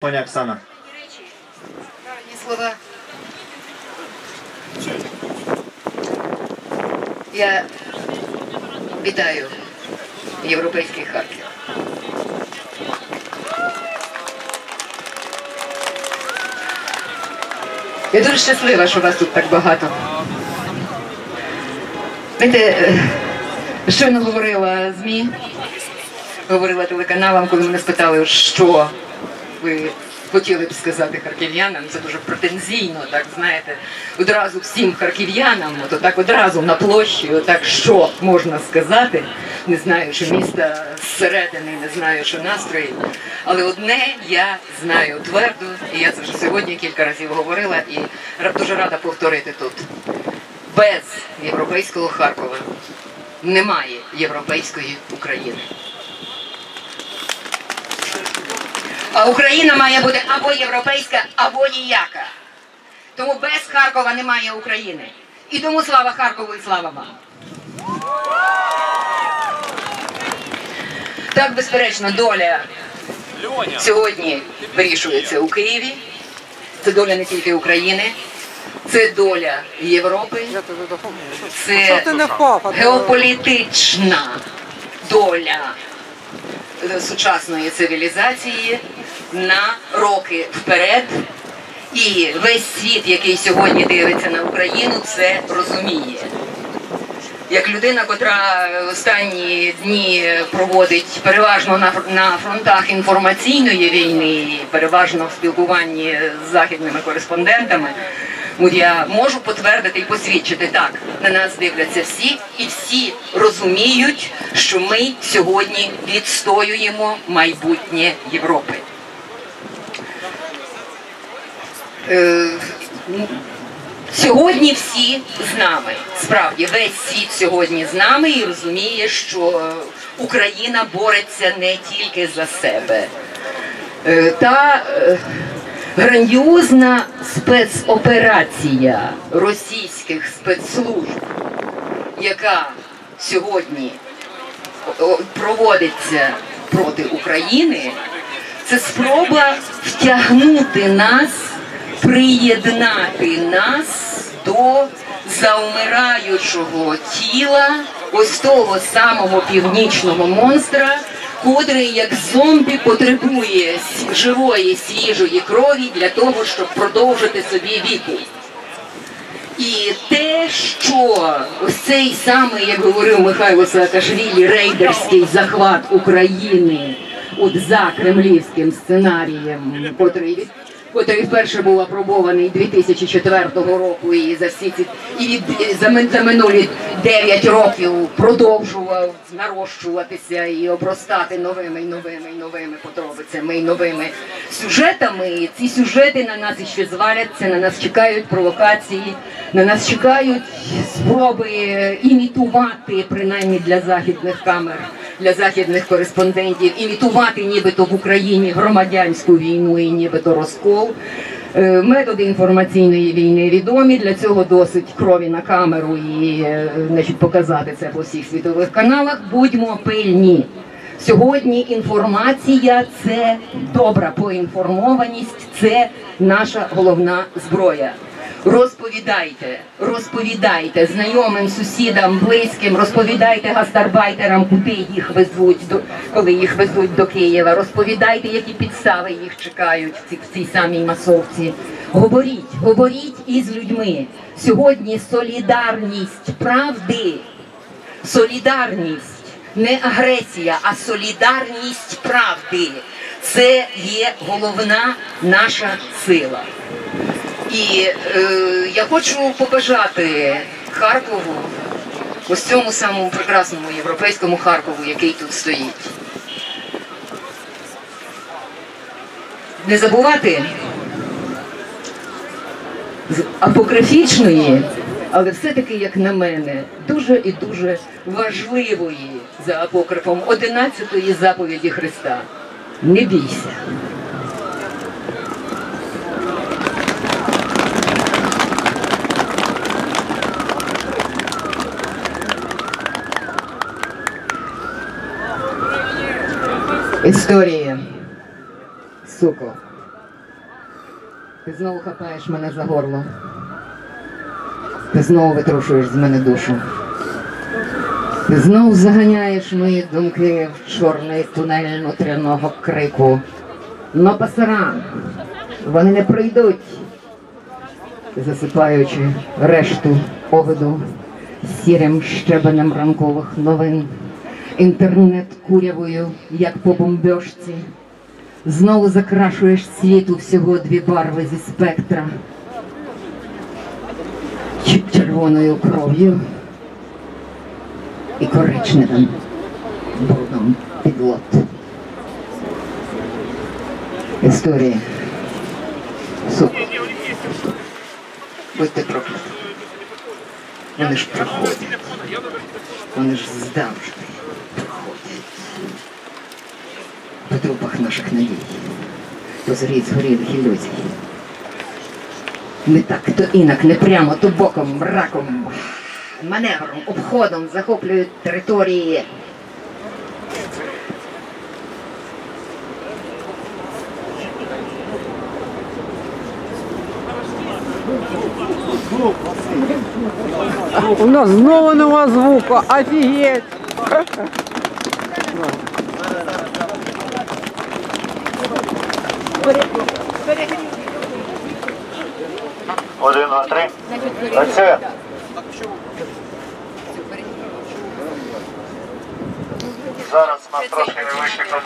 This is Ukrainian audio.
Пані Оксана. Гарні слова. Я вітаю європейський Харків. Я дуже щаслива, що вас тут так багато. Знаєте, е, щойно говорила ЗМІ, говорила телеканалам, коли мене спитали, що ви хотіли б сказати харків'янам, це дуже претензійно, так знаєте, одразу всім харків'янам, от так одразу на площі, отак що можна сказати, не знаючи міста зсередини, не знаючи настрої. Але одне я знаю твердо, і я це вже сьогодні кілька разів говорила, і дуже рада повторити тут. Без європейського Харкова немає європейської України. А Україна має бути або європейська, або ніяка. Тому без Харкова немає України. І тому слава Харкову і слава вам. Так, безперечно, доля сьогодні вирішується у Києві. Це доля не тільки України, це доля Європи, це геополітична доля е, сучасної цивілізації на роки вперед. І весь світ, який сьогодні дивиться на Україну, це розуміє. Як людина, котра останні дні проводить переважно на, фронтах інформаційної війни, переважно в спілкуванні з західними кореспондентами, я можу потвердити і посвідчити так. На нас дивляться всі, і всі розуміють, що ми сьогодні відстоюємо майбутнє Європи. Е, Сьогодні всі з нами. Справді, весь світ сьогодні з нами і розуміє, що е, Україна бореться не тільки за себе. Е, Та е, грандіозна спецоперація російських спецслужб, яка сьогодні проводиться проти України, це спроба втягнути нас, приєднати нас до заумираючого тіла ось того самого північного монстра, котрий як зомбі потребує живої свіжої крові для того, щоб продовжити собі віку. І те, що ось цей самий, як говорив Михайло Саакашвілі, рейдерський захват України от за кремлівським сценарієм, котрий котрий вперше був апробований 2004 року і за всі ці і від за, за минулі 9 років продовжував нарощуватися і обростати новими і новими і новими подробицями і новими сюжетами. І ці сюжети на нас іще зваляться, на нас чекають провокації, на нас чекають спроби імітувати, принаймні для західних камер, для західних кореспондентів, імітувати нібито в Україні громадянську війну і нібито розкол. Е, Методи інформаційної війни відомі. Для цього досить крові на камеру і е, значить, показати це по всіх світових каналах. Будьмо пильні. Сьогодні інформація це добра поінформованість, це наша головна зброя. Розповідайте, розповідайте знайомим, сусідам, близьким, розповідайте гастарбайтерам, куди їх везуть, коли їх везуть до Києва. Розповідайте, які підстави їх чекають в цій, в цій самій масовці. Говоріть, говоріть із людьми. Сьогодні солідарність правди, солідарність, не агресія, а солідарність правди. Це є головна наша сила. І е, я хочу побажати Харкову, ось цьому самому прекрасному європейському Харкову, який тут стоїть. Не забувати з апокрифічної, але все-таки, як на мене, дуже і дуже важливої за апокрифом 11-ї заповіді Христа. Не бійся. Історія. Суко. Ти знову хапаєш мене за горло. Ти знову витрушуєш з мене душу. Ти знову заганяєш мої думки в чорний тунель нутряного крику. Но пасаран, вони не пройдуть, засипаючи решту овиду сірим щебенем ранкових новин, інтернет курявою, як по бомбьошці. Знову закрашуєш світу всього дві барви зі спектра. Червоною кров'ю і коричневим брудом підлот. Історія. Суд. Будьте прокляті. Вони ж проходять. Вони ж завжди проходять. Наших надій. По зорі згорілих ілюзій. Ми так то інак, не прямо, то боком, мраком, маневром, обходом захоплюють території. У нас знову нема звуку, офігеть! Один, два, три. Працює. Зараз у нас трошки не проблем.